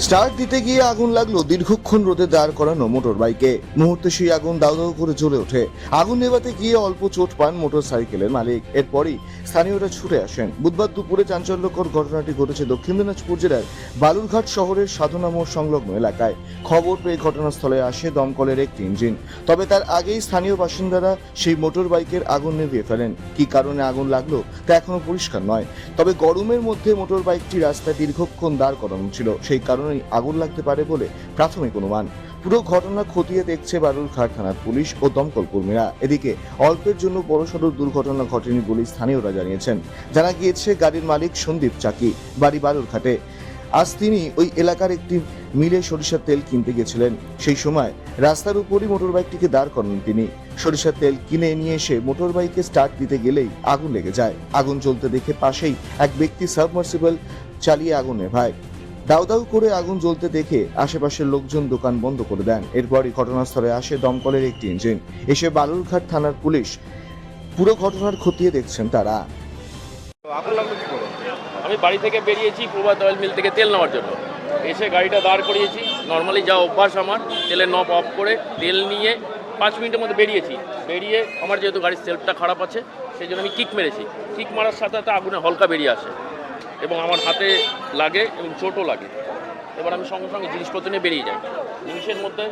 Start দিতে গিয়ে আগুন লাগল, দীর্ঘক্ষণ রোদে দাঁড় করানো মোটর বাইকে মুহূর্তে সেই আগুন দাউ দাউ করে জ্বলে ওঠে। আগুন নেভাতে গিয়ে অল্প চোট পান মোটর সাইকেলের মালিক। এরপরই স্থানীয়রা ছুটে আসেন। বুধবার দুপুরে চাঞ্চল্যকর ঘটনাটি ঘটেছে দক্ষিণ দিনাজপুর জেলার বালুরঘাট শহরের সাধনা সংলগ্ন এলাকায়। খবর পেয়ে ঘটনাস্থলে আসে দমকলের একটি ইঞ্জিন। তবে তার আগেই স্থানীয় বাসিন্দারা সেই মোটর বাইকের আগুন নেভিয়ে ফেলেন। কি কারণে আগুন লাগল তা এখনও পরিষ্কার নয়। তবে গরমের মধ্যে মোটর বাইকটি রাস্তায় দীর্ঘক্ষণ দাঁড় করানো ছিল। সেই কারণেই আগুন লাগতে পারে বলে প্রাথমিক অনুমান। পুরো ঘটনা খতিয়ে দেখছে বালুরঘাট থানার পুলিশ ও দমকল কর্মীরা। এদিকে অল্পের জন্য বড়সড় দুর্ঘটনা ঘটেনি বলে স্থানীয়রা জানিয়েছেন। জানা গিয়েছে গাড়ির মালিক সন্দীপ চাকি, বাড়ি বালুরঘাটে আজ তিনি ওই এলাকার একটি মিলে সরিষার তেল কিনতে গেছিলেন। সেই সময় রাস্তার উপরই মোটরবাইকটিকে দাঁড় করান তিনি। সরিষার তেল কিনে নিয়ে এসে মোটরবাইকে স্টার্ট দিতে গেলেই আগুন লেগে যায়। আগুন জ্বলতে দেখে পাশেই এক ব্যক্তি সাবমার্সিবল চালিয়ে আগুন নেভায়। দাউ দাউ করে আগুন জ্বলতে দেখে আশেপাশের লোকজন দোকান বন্ধ করে দেন। এরপরই ঘটনাস্থলে আসে দমকলের একটি ইঞ্জিন এসে বালুরঘাট থানার পুলিশ পুরো ঘটনার খতিয়ে দেখছেন তারা। আমি বাড়ি থেকে বেরিয়েছি প্রভাত অয়েল মিল থেকে তেল নেওয়ার জন্য। এসে গাড়িটা দাঁড় করিয়েছি। নর্মালি যা অভ্যাস আমার, তেলের নব অফ করে তেল নিয়ে পাঁচ মিনিটের মধ্যে বেরিয়েছি। বেরিয়ে আমার যেহেতু গাড়ির সেলফটা খারাপ আছে সেই জন্য আমি কিক মেরেছি। কিক মারার সাথে সাথে আগুনে হলকা বেরিয়ে আসে। এবং আমার হাতে লাগে এবং চোটও লাগে। এবার আমি সঙ্গে সঙ্গে জিনিসপত্র নিয়ে বেরিয়ে যাই। জিনিসের মধ্যে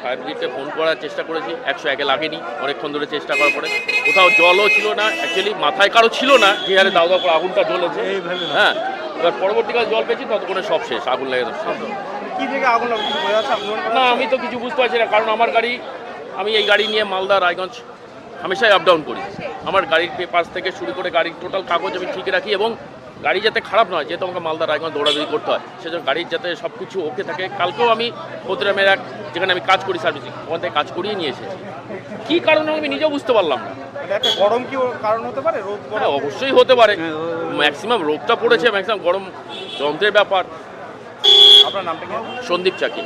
ফায়ার ব্রিগেডকে ফোন করার চেষ্টা করেছি একশো একে লাগেনি অনেকক্ষণ ধরে চেষ্টা করার পরে। কোথাও জলও ছিল না অ্যাকচুয়ালি মাথায় কারও ছিল না যে হারে দাও দাও করে আগুনটা জ্বলেছে। হ্যাঁ এবার পরবর্তীকালে জল পেয়েছি ততক্ষণে সব শেষ আগুন লেগে না আমি তো কিছু বুঝতে পারছি না কারণ আমার গাড়ি আমি এই গাড়ি নিয়ে মালদা রায়গঞ্জ হামেশাই আপ ডাউন করি। আমার গাড়ির পেপার থেকে শুরু করে গাড়ির টোটাল কাগজ আমি ঠিক রাখি এবং গাড়ি যাতে খারাপ নয় যেহেতু আমাকে মালদা রায়গঞ্জ দৌড়াদৌড়ি করতে হয় সেজন্য গাড়ির যাতে সব কিছু ওকে থাকে। কালকেও আমি প্রতিরামের এক যেখানে আমি কাজ করি সার্ভিসিং ওখান থেকে কাজ করিয়ে নিয়ে এসেছি। কী কারণে আমি নিজেও বুঝতে পারলাম না। মানে একটা গরম কি কারণ হতে পারে? রোদ হ্যাঁ অবশ্যই হতে পারে। ম্যাক্সিমাম রোগটা পড়েছে ম্যাক্সিমাম গরম যন্ত্রের ব্যাপার। আপনার নামটা কি? সন্দীপ চাকি।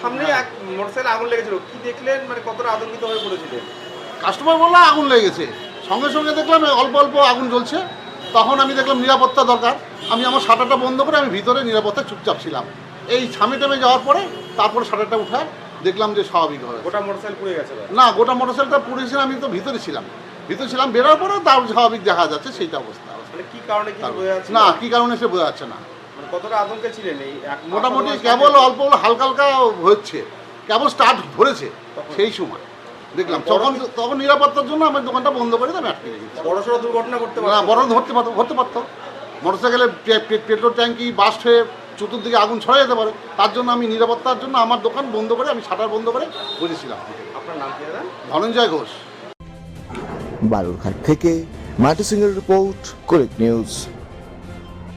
সামনে এক মোটরসাইকেল আগুন লেগেছিল কি দেখলেন? মানে কতটা আতঙ্কিত হয়ে পড়েছিলেন? কাস্টমার বলল আগুন লেগেছে। সঙ্গে সঙ্গে দেখলাম অল্প অল্প আগুন জ্বলছে। তখন আমি দেখলাম নিরাপত্তা দরকার। আমি আমার শাটারটা বন্ধ করে আমি ভিতরে নিরাপত্তা চুপচাপ ছিলাম। এই ছামি টামে যাওয়ার পরে তারপরে শাটারটা উঠায় দেখলাম যে স্বাভাবিক হবে গোটা মোটরসাইকেল পুড়ে গেছে না গোটা মোটরসাইকেলটা পুড়েছিল আমি তো ভিতরে ছিলাম। ভিতরে ছিলাম বেরোর পরে তার স্বাভাবিক দেখা যাচ্ছে সেইটা অবস্থা। মানে কি কারণে না কি কারণে সে বোঝা যাচ্ছে না। মানে কতটা আতঙ্কে ছিলেন এই মোটামুটি কেবল অল্প অল্প হালকা হালকা হচ্ছে কেবল স্টার্ট ধরেছে সেই সময়। দেখলাম তখন তখন নিরাপত্তার জন্য আমার দোকানটা বন্ধ করে আমি আটকে রেখেছি। বড় সড়ো দুর্ঘটনা করতে পারে। বড় ধরতে পারতো ধরতে পারতো। মোটরসাইকেলের পে- পে- পেট্রোল ট্যাঙ্কি বাস্ট হয়ে চতুর্দিকে আগুন ছড়া যেতে পারে। তার জন্য আমি নিরাপত্তার জন্য আমার দোকান বন্ধ করে আমি শাটার বন্ধ করে বসেছিলাম। আপনার নাম কি ধনঞ্জয় ঘোষ। বালুরঘাট থেকে মাটি সিংয়ের রিপোর্ট করেক্ট নিউজ।